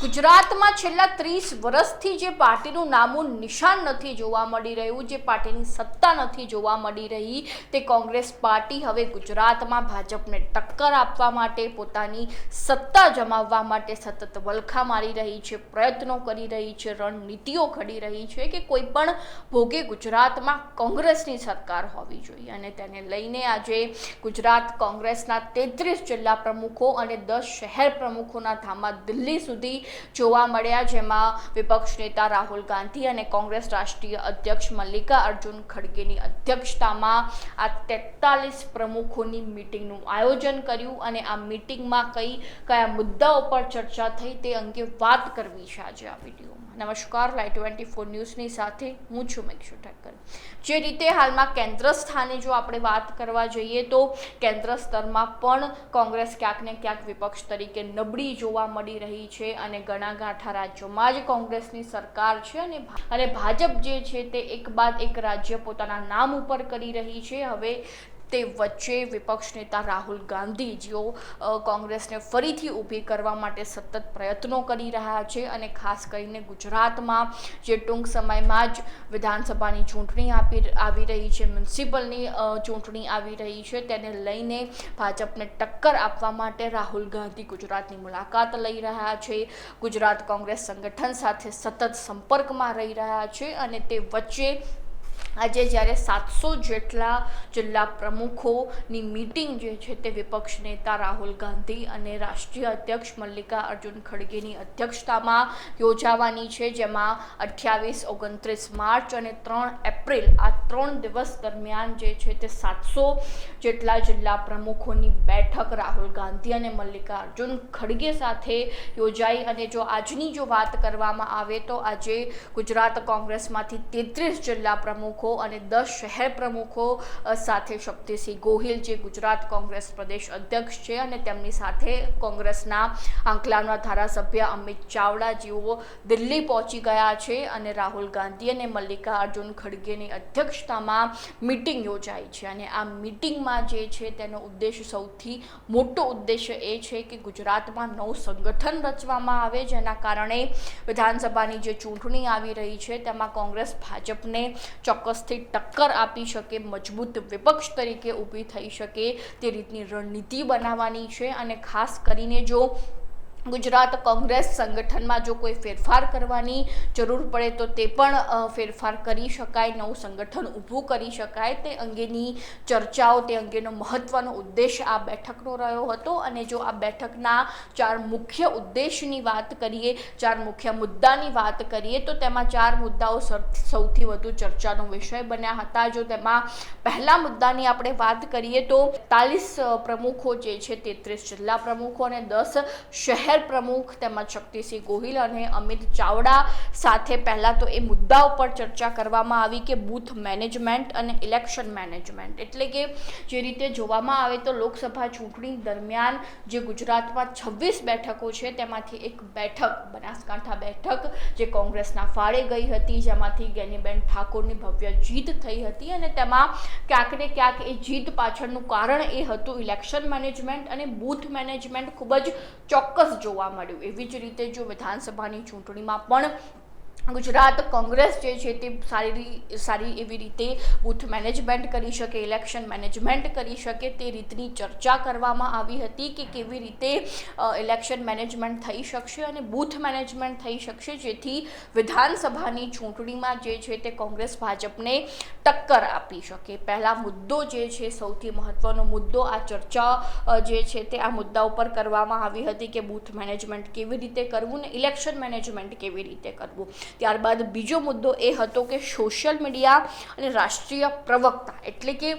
ગુજરાતમાં છેલ્લા ત્રીસ વર્ષથી જે પાર્ટીનું નામું નિશાન નથી જોવા મળી રહ્યું, જે પાર્ટીની સત્તા નથી જોવા મળી રહી, તે કોંગ્રેસ પાર્ટી હવે ગુજરાતમાં ભાજપને ટક્કર આપવા માટે, પોતાની સત્તા જમાવવા માટે સતત વલખા મારી રહી છે, પ્રયત્નો કરી રહી છે, રણનીતિઓ ઘડી રહી છે કે કોઈ પણ ભોગે ગુજરાતમાં કોંગ્રેસની સરકાર હોવી જોઈએ. અને તેને લઈને આજે ગુજરાત કોંગ્રેસના તેત્રીસ જિલ્લા પ્રમુખો અને દસ શહેર પ્રમુખોના ધામા દિલ્હી સુધી જોવા મળ્યા, જેમાં વિપક્ષ નેતા રાહુલ ગાંધી અને કોંગ્રેસ રાષ્ટ્રીય અધ્યક્ષ મલ્લિકા અર્જુન ખડગેની અધ્યક્ષતામાં આ તેતાલીસ પ્રમુખોની મિટિંગનું આયોજન કર્યું અને આ મિટિંગમાં કઈ કયા મુદ્દાઓ પર ચર્ચા થઈ તે અંગે વાત કરવી છે આજે આ વિડીયોમાં. નમસ્કાર, લાઈ ટ્વેન્ટી ફોર ન્યૂઝની સાથે હું છું મેક્ષુ ઠક્કર જે રીતે હાલમાં કેન્દ્ર સ્થાને જો આપણે વાત કરવા જઈએ તો કેન્દ્ર સ્તરમાં પણ કોંગ્રેસ ક્યાંક ને ક્યાંક વિપક્ષ તરીકે નબળી જોવા મળી રહી છે અને ઘણા ગાંઠા રાજ્યોમાં જ કોંગ્રેસની સરકાર છે અને અને ભાજપ જે છે તે એક બાદ એક રાજ્ય પોતાના નામ ઉપર કરી રહી છે. હવે તે વચ્ચે વિપક્ષ નેતા રાહુલ ગાંધી જેઓ કોંગ્રેસને ફરીથી ઊભી કરવા માટે સતત પ્રયત્નો કરી રહ્યા છે અને ખાસ કરીને ગુજરાતમાં જે ટૂંક સમયમાં જ વિધાનસભાની ચૂંટણી આપી આવી રહી છે, મ્યુનિસિપલની ચૂંટણી આવી રહી છે, તેને લઈને ભાજપને ટક્કર આપવા માટે રાહુલ ગાંધી ગુજરાતની મુલાકાત લઈ રહ્યા છે. ગુજરાત કોંગ્રેસ સંગઠન સાથે સતત સંપર્કમાં રહી રહ્યા છે અને તે વચ્ચે આજે જ્યારે સાતસો જેટલા જિલ્લા પ્રમુખોની મીટિંગ જે છે તે વિપક્ષ નેતા રાહુલ ગાંધી અને રાષ્ટ્રીય અધ્યક્ષ મલ્લિકા અર્જુન ખડગેની અધ્યક્ષતામાં યોજાવાની છે, જેમાં અઠ્યાવીસ, ઓગણત્રીસ માર્ચ અને ત્રણ એપ્રિલ આ ત્રણ દિવસ દરમિયાન જે છે તે સાતસો જેટલા જિલ્લા પ્રમુખોની બેઠક રાહુલ ગાંધી અને મલ્લિકા અર્જુન ખડગે સાથે યોજાઈ અને જો આજની જો વાત કરવામાં આવે તો આજે ગુજરાત કોંગ્રેસમાંથી તેત્રીસ જિલ્લા પ્રમુખો અને દસ શહેર પ્રમુખો સાથે શક્તિસિંહ ગોહિલ જે ગુજરાત કોંગ્રેસ પ્રદેશ અધ્યક્ષ છે અને તેમની સાથે કોંગ્રેસના આંકલાના ધારાસભ્ય અમિત ચાવડા જેઓ દિલ્હી પહોંચી ગયા છે અને રાહુલ ગાંધી અને મલ્લિકા અર્જુન ખડગેની અધ્યક્ષતામાં મિટિંગ યોજાઈ છે. અને આ મિટિંગમાં જે છે તેનો ઉદ્દેશ સૌથી મોટો ઉદ્દેશ્ય એ છે કે ગુજરાતમાં નવું સંગઠન રચવામાં આવે, જેના કારણે વિધાનસભાની જે ચૂંટણી આવી રહી છે, તેમાં કોંગ્રેસ, ભાજપને ચોક્કસથી ટક્કર આપી શકે, મજબૂત વિપક્ષ તરીકે ઊભી થઈ શકે તે રીતની રણનીતિ બનાવવાની છે. અને ખાસ કરીને જો ગુજરાત કોંગ્રેસ સંગઠનમાં જો કોઈ ફેરફાર કરવાની જરૂર પડે તો તે પણ ફેરફાર કરી શકાય, નવું સંગઠન ઊભું કરી શકાય. તે અંગેની ચર્ચાઓ, તે અંગેનો મહત્ત્વનો ઉદ્દેશ આ બેઠકનો રહ્યો હતો. અને જો આ બેઠકના ચાર મુખ્ય ઉદ્દેશની વાત કરીએ, ચાર મુખ્ય મુદ્દાની વાત કરીએ, તો તેમાં ચાર મુદ્દાઓ સૌથી વધુ ચર્ચાનો વિષય બન્યા હતા. જો તેમાં પહેલા મુદ્દાની આપણે વાત કરીએ તો તાલીસ પ્રમુખો જે છે, તેત્રીસ જિલ્લા પ્રમુખો અને દસ શહેર પ્રમુખ તેમજ શક્તિસિંહ ગોહિલ અને અમિત ચાવડા સાથે પહેલાં તો એ મુદ્દા ઉપર ચર્ચા કરવામાં આવી કે બૂથ મેનેજમેન્ટ અને ઇલેક્શન મેનેજમેન્ટ. એટલે કે જે રીતે જોવામાં આવે તો લોકસભા ચૂંટણી દરમિયાન જે ગુજરાતમાં છવ્વીસ બેઠકો છે, તેમાંથી એક બેઠક, બનાસકાંઠા બેઠક, જે કોંગ્રેસના ફાળે ગઈ હતી, જેમાંથી ગેનીબેન ઠાકોરની ભવ્ય જીત થઈ હતી અને તેમાં ક્યાંક ને ક્યાંક એ જીત પાછળનું કારણ એ હતું ઇલેક્શન મેનેજમેન્ટ અને બૂથ મેનેજમેન્ટ ખૂબ જ ચોક્કસ જોવા મળ્યું. એવી જ રીતે જો વિધાનસભાની ચૂંટણીમાં પણ ગુજરાત કોંગ્રેસ જે છે તે સારી સારી એવી રીતે બૂથ મેનેજમેન્ટ કરી શકે, ઇલેક્શન મેનેજમેન્ટ કરી શકે તે રીતની ચર્ચા કરવામાં આવી હતી કે કેવી રીતે ઇલેક્શન મેનેજમેન્ટ થઈ શકશે અને બૂથ મેનેજમેન્ટ થઈ શકશે જેથી વિધાનસભાની ચૂંટણીમાં જે છે તે કોંગ્રેસ ભાજપને ટક્કર આપી શકે. પહેલા મુદ્દો જે છે સૌથી મહત્ત્વનો મુદ્દો આ ચર્ચા જે છે તે આ મુદ્દા ઉપર કરવામાં આવી હતી કે બૂથ મેનેજમેન્ટ કેવી રીતે કરવું ને ઇલેક્શન મેનેજમેન્ટ કેવી રીતે કરવું. ત્યારબાદ બીજો મુદ્દો એ હતો કે સોશિયલ મીડિયા અને રાષ્ટ્રીય પ્રવક્તા એટલે કે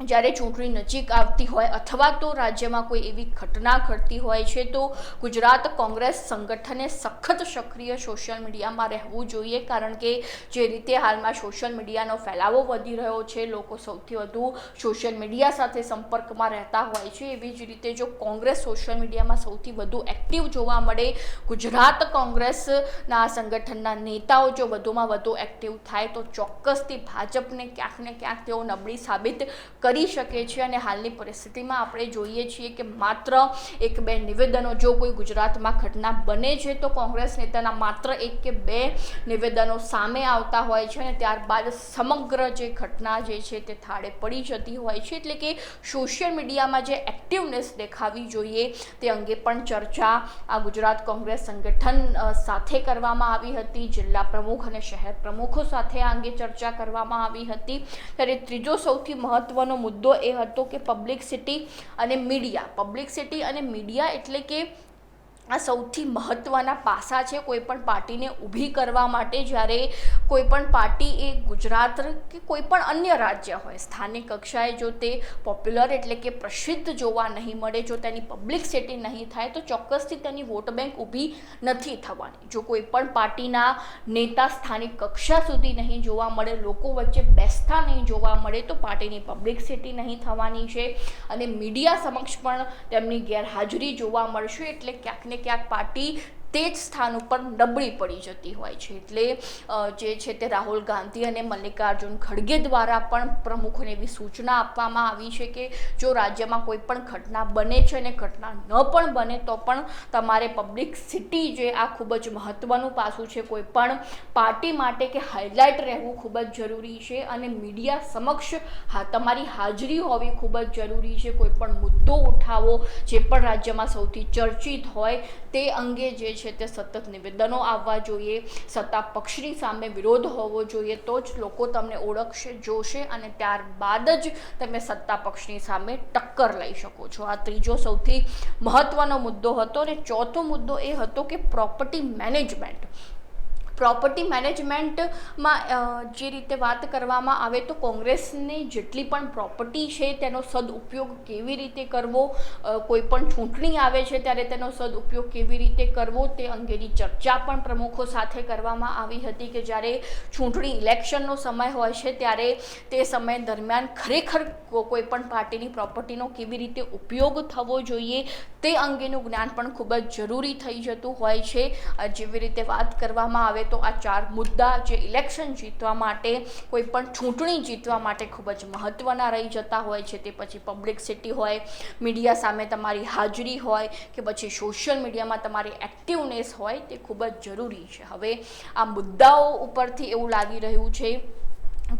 જ્યારે ચૂંટણી નજીક આવતી હોય અથવા તો રાજ્યમાં કોઈ એવી ઘટના ઘટતી હોય છે, તો ગુજરાત કોંગ્રેસ સંગઠને સખત સક્રિય સોશિયલ મીડિયામાં રહેવું જોઈએ, કારણ કે જે રીતે હાલમાં સોશિયલ મીડિયાનો ફેલાવો વધી રહ્યો છે, લોકો સૌથી વધુ સોશિયલ મીડિયા સાથે સંપર્કમાં રહેતા હોય છે. એવી જ રીતે જો કોંગ્રેસ સોશિયલ મીડિયામાં સૌથી વધુ એક્ટિવ જોવા મળે, ગુજરાત કોંગ્રેસના સંગઠનના નેતાઓ જો વધુમાં વધુ એક્ટિવ થાય, તો ચોક્કસથી ભાજપને ક્યાંક ને ક્યાંક તેઓ નબળી સાબિત કરી શકે છે અને હાલની પરિસ્થિતિમાં આપણે જોઈએ છીએ કે માત્ર એક બે નિવેદનો જો કોઈ ગુજરાતમાં ઘટના બને છે તો કોંગ્રેસ નેતાના માત્ર એક કે બે નિવેદનો સામે આવતા હોય છે અને ત્યારબાદ સમગ્ર જે ઘટના જે છે તે થાળે પડી જતી હોય છે. એટલે કે સોશિયલ મીડિયામાં જે એક્ટિવનેસ દેખાવી જોઈએ તે અંગે પણ ચર્ચા આ ગુજરાત કોંગ્રેસ સંગઠન સાથે કરવામાં આવી હતી. જિલ્લા પ્રમુખ અને શહેર પ્રમુખો સાથે આ અંગે ચર્ચા કરવામાં આવી હતી. ત્યારે ત્રીજો સૌથી મહત્વનો મુદ્દો એ હતો કે પબ્લિકસિટી અને મીડિયા પબ્લિકસિટી અને મીડિયા એટલે કે આ સૌથી મહત્ત્વના પાસા છે કોઈપણ પાર્ટીને ઊભી કરવા માટે જ્યારે કોઈ પણ પાર્ટી એ ગુજરાત કે કોઈપણ અન્ય રાજ્ય હોય, સ્થાનિક કક્ષાએ જો તે પોપ્યુલર એટલે કે પ્રસિદ્ધ જોવા નહીં મળે, જો તેની પબ્લિકસિટી નહીં થાય, તો ચોક્કસથી તેની વોટ બેંક ઊભી નથી થવાની. જો કોઈ પણ પાર્ટીના નેતા સ્થાનિક કક્ષા સુધી નહીં જોવા મળે, લોકો વચ્ચે બેસતા નહીં જોવા મળે, તો પાર્ટીની પબ્લિકસિટી નહીં થવાની છે. અને મીડિયા સમક્ષ પણ તેમની ગેરહાજરી જોવા મળશે એટલે ક્યાંક ક્યાંક પાર્ટી તે જ સ્થાન ઉપર નબળી પડી જતી હોય છે. એટલે જે છે તે રાહુલ ગાંધી અને મલ્લિકાર્જુન ખડગે દ્વારા પણ પ્રમુખોને એવી સૂચના આપવામાં આવી છે કે જો રાજ્યમાં કોઈ પણ ઘટના બને છે અને ઘટના ન પણ બને તો પણ તમારે પબ્લિક સિટી જે આ ખૂબ જ મહત્ત્વનું પાસું છે, કોઈ પણ પાર્ટી માટે કે હાઇલાઇટ રહેવું ખૂબ જ જરૂરી છે અને મીડિયા સમક્ષ હા, તમારી હાજરી હોવી ખૂબ જ જરૂરી છે. કોઈ પણ મુદ્દો ઉઠાવો જે પણ રાજ્યમાં સૌથી ચર્ચિત હોય તે અંગે જે છે તે સતત નિવેદનો આવવા જોઈએ, સત્તા પક્ષની સામે વિરોધ હોવો જોઈએ, તો જ લોકો તમને ઓળખશે, જોશે અને ત્યારબાદ જ તમે સત્તા પક્ષની સામે ટક્કર લઈ શકો છો. આ ત્રીજો સૌથી મહત્ત્વનો મુદ્દો હતો અને ચોથો મુદ્દો એ હતો કે પ્રોપર્ટી મેનેજમેન્ટ પ્રોપર્ટી મેનેજમેન્ટમાં જે રીતે વાત કરવામાં આવે તો કોંગ્રેસની જેટલી પણ પ્રોપર્ટી છે તેનો સદઉપયોગ કેવી રીતે કરવો કોઈ પણ ચૂંટણી આવે છે ત્યારે તેનો સદઉપયોગ કેવી રીતે કરવો તે અંગેની ચર્ચા પણ પ્રમુખો સાથે કરવામાં આવી હતી કે જ્યારે ચૂંટણી ઇલેક્શનનો સમય હોય છે ત્યારે તે સમય દરમિયાન ખરેખર કોઈ પણ પાર્ટીની પ્રોપર્ટીનો કેવી રીતે ઉપયોગ થવો જોઈએ તે અંગેનું જ્ઞાન પણ ખૂબ જ જરૂરી થઈ જતું હોય છે. જેવી રીતે વાત કરવામાં આવે તો આ ચાર મુદ્દા જે ઇલેક્શન જીતવા માટે, કોઈ પણ ચૂંટણી જીતવા માટે ખૂબ જ મહત્ત્વના રહી જતા હોય છે. તે પછી પબ્લિકસિટી હોય મીડિયા સામે તમારી હાજરી હોય કે પછી સોશિયલ મીડિયામાં તમારી એક્ટિવનેસ હોય તે ખૂબ જ જરૂરી છે. હવે આ મુદ્દાઓ ઉપરથી એવું લાગી રહ્યું છે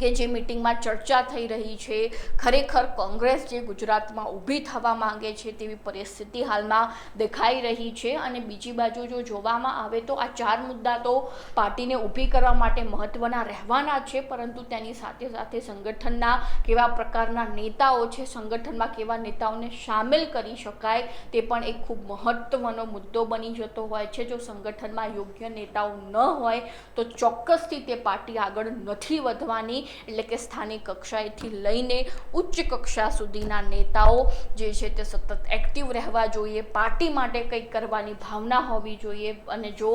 કે જે મિટિંગમાં ચર્ચા થઈ રહી છે, ખરેખર કોંગ્રેસ જે ગુજરાતમાં ઊભી થવા માંગે છે તેવી પરિસ્થિતિ હાલમાં દેખાઈ રહી છે અને બીજી બાજુ જો જોવામાં આવે તો આ ચાર મુદ્દા તો પાર્ટીને ઊભી કરવા માટે મહત્ત્વના રહેવાના છે, પરંતુ તેની સાથે સાથે સંગઠનના કેવા પ્રકારના નેતાઓ છે, સંગઠનમાં કેવા નેતાઓને સામેલ કરી શકાય તે પણ એક ખૂબ મહત્ત્વનો મુદ્દો બની જતો હોય છે. જો સંગઠનમાં યોગ્ય નેતાઓ ન હોય તો ચોક્કસથી તે પાર્ટી આગળ નથી વધવાની. એટલે કે સ્થાનિક કક્ષાએથી લઈને ઉચ્ચ કક્ષા સુધીના નેતાઓ જે છે તે સતત એક્ટિવ રહેવા જોઈએ પાર્ટી માટે કંઈક કરવાની ભાવના હોવી જોઈએ અને જો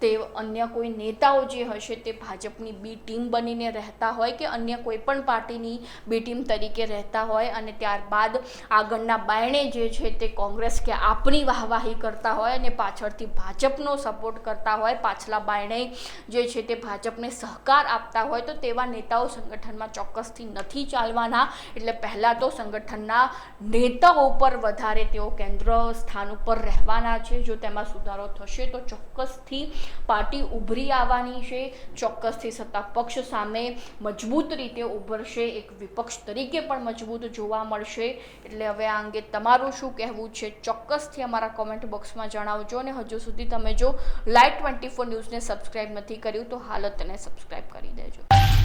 તે અન્ય કોઈ નેતાઓ જે હશે તે ભાજપની બી ટીમ બનીને રહેતા હોય કે અન્ય કોઈ પણ પાર્ટીની બી ટીમ તરીકે રહેતા હોય અને ત્યારબાદ આગળના બાયણે જે છે તે કોંગ્રેસ કે આપણી વાહવાહી કરતા હોય અને પાછળથી ભાજપનો સપોર્ટ કરતા હોય, પાછલા બાયણે જે છે તે ભાજપને સહકાર આપતા હોય, તો તેવા નેતાઓ સંગઠનમાં ચોક્કસથી નથી ચાલવાના. એટલે પહેલાં તો સંગઠનના નેતાઓ પર વધારે તેઓ કેન્દ્ર સ્થાન ઉપર રહેવાના છે. જો તેમાં સુધારો થશે તો ચોક્કસથી પાર્ટી ઉભરી આવવાની છે. ચોક્કસથી સત્તા પક્ષ સામે મજબૂત રીતે ઉભરશે. એક વિપક્ષ તરીકે પણ મજબૂત જોવા મળશે. એટલે હવે આ અંગે તમારું શું કહેવું છે? ચોક્કસથી અમારા કોમેન્ટ બોક્સમાં જણાવજો અને હજુ સુધી તમે જો લાઈટ ટ્વેન્ટી ફોર ન્યૂઝને સબસ્ક્રાઈબ નથી કર્યું તો હાલ જ તેને સબસ્ક્રાઈબ કરી દેજો.